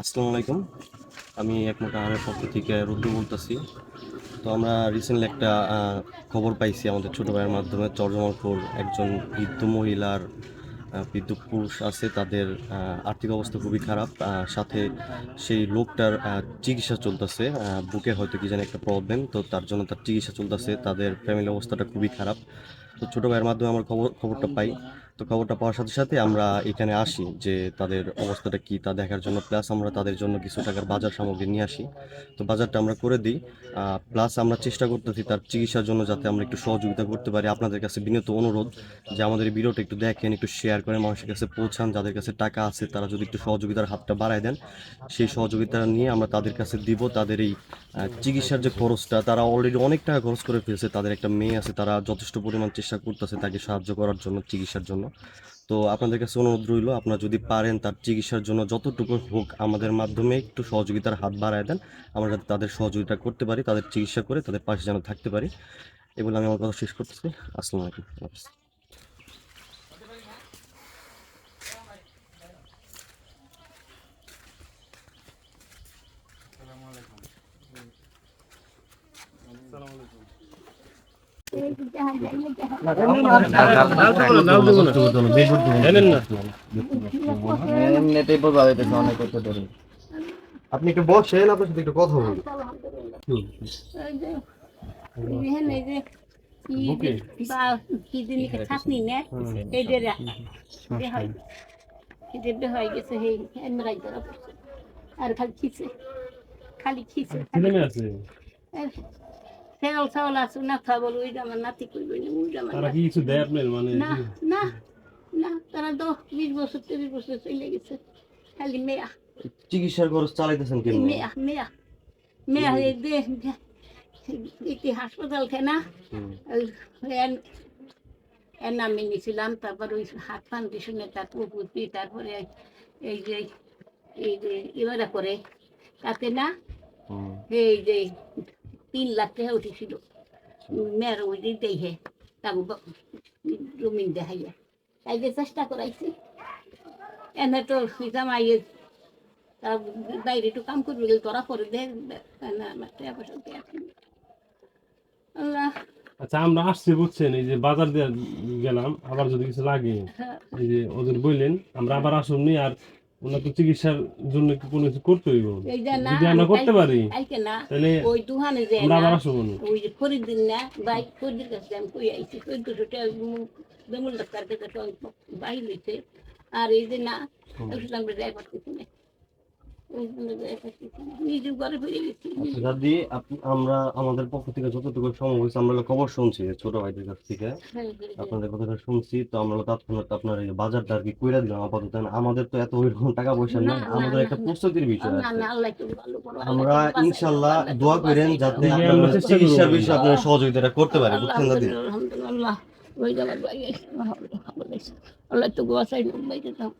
আসসালামু আলাইকুম। আমি একমত আহারের পক্ষ থেকে রুদ্র বলতেছি। তো আমরা রিসেন্টলি একটা খবর পাইছি আমাদের ছোট ভাইয়ের মাধ্যমে। চরজমালপুর একজন বৃদ্ধ মহিলার বৃদ্ধ পুরুষ আছে, তাদের আর্থিক অবস্থা খুবই খারাপ সাথে সেই লোকটার চিকিৎসা চলতেছে বুকে হয়তো কি জানি একটা প্রবলেম তো তার জন্য তার চিকিৎসা চলতেছে, তাদের ফ্যামিলি অবস্থাটা খুবই খারাপ। তো ছোট ভাইয়ের মাধ্যমে আমরা খবর খবরটা পাই। তো খবরটা পাওয়ার সাথে সাথে আমরা এখানে আসি যে তাদের অবস্থাটা কি, তা দেখার জন্য। প্লাস আমরা তাদের জন্য কিছু টাকার বাজার সামগ্রী নিয়ে আসি। তো বাজারটা আমরা করে দিই। প্লাস আমরা চেষ্টা করতেছি তার চিকিৎসার জন্য যাতে আমরা একটু সহযোগিতা করতে পারি। আপনাদের কাছে বিনীত অনুরোধ যে আমাদের এই ভিডিওটা একটু দেখেন, একটু শেয়ার করে মানুষের কাছে পৌঁছান। যাদের কাছে টাকা আছে, তারা যদি একটু সহযোগিতার হাতটা বাড়ায় দেন, সেই সহযোগিতা নিয়ে আমরা তাদের কাছে দিব। তাদের এই চিকিৎসার যে খরচটা, তারা অলরেডি অনেক টাকা খরচ করে ফেলছে। তাদের একটা মেয়ে আছে, তারা যথেষ্ট পরিমাণ করতেছে তাকে সাহায্য করার জন্য, চিকিৎসার জন্য। তো আপনাদের কাছে অনুরোধ রইল, আপনারা যদি পারেন তার চিকিৎসার জন্য যতটুকু হোক আমাদের মাধ্যমে একটু সহযোগিতার হাত বাড়ায় দেন। আমরা যাতে তাদের সহযোগিতা করতে পারি, তাদের চিকিৎসা করে তাদের পাশে যেন থাকতে পারি। এগুলো আমি আমার কথা শেষ করতেছি। আসসালামু আলাইকুম আল্লাহ হাফেজ। এই যে যাহা যাই, এই যাহা। জানেন না এমনিতেই প্রভাব হইতেছে অনেক করতে ধরে আপনি একটু বসেন আপনার সাথে একটু কথা বলুন আর খালি খিছে খালি খিছে ছেলে মেয়ে আছে না খাবল ওইটা আমার নাতি করবে না ওইটা আমার তারা কি কিছু দেয় আপনার মানে? না না না তারা তো বিশ বছর তিরিশ বছর চলে গেছে খালি মেয়া। চিকিৎসার খরচ চালাইতেছেন কেন মেয়া মেয়া মেয়া এই যে একটি হাসপাতাল খেনা এর নামে নিয়েছিলাম তারপর ওই হাত ফাউন্ডেশনে তার উপস্থিতি তারপরে এই যে এই যে এবারে করে তাতে না এই যে তিন লাখ টাকা উঠেছিল মেয়ের ওই যে দেখে তাকে জমিন দেখাইয়া তাই যে চেষ্টা করাইছি এনে তো জামাই তার বাইরে একটু কাম করবে গেলে তোরা করে দেখ না আমার টাকা পয়সা আল্লাহ আচ্ছা আমরা আসছি বুঝছেন? এই যে বাজার দিয়ে গেলাম আবার যদি কিছু লাগে হ্যাঁ, এই যে ওদের বললেন আমরা আবার আসুননি আর ওনার তো চিকিৎসার জন্য কি কোনো কিছু করতে হইব? না যদি আমরা আমি করতে পারি না তাহলে ওই দোকানে যে আমরা আবার আসব না। ওই যে ফরিদিন না ভাই ফরিদের কাছে আমি কই আইছি চোদ্দশো সেটা বেমুল ডাক্তার কাছে তো বাই লইছে আর এই যে না ওষুধ আমরা যাই পারতেছি দাদি আমরা আমাদের পক্ষ থেকে যতটুকু সম্ভব হয়েছে আমরা খবর শুনছি ছোট ভাইদের কাছ থেকে হ্যাঁ, হ্যাঁ, হ্যাঁ। আপনাদের কথাটা শুনছি তো আমরা তৎক্ষণাৎ আপনার এই বাজারটা আর কি কইরা দিলাম আপাতত আমাদের তো এত ওইরকম টাকা পয়সা না, আমাদের একটা প্রস্তুতির বিষয় আছে আমরা ইনশাল্লাহ দোয়া করেন যাতে আপনারা। চিকিৎসার বিষয়ে আপনারা সহযোগিতাটা করতে পারেন বুঝছেন দাদি আলহামদুলিল্লাহ ওই যাবার আল্লাহ একটু গোয়া সাইড বাইরে দাও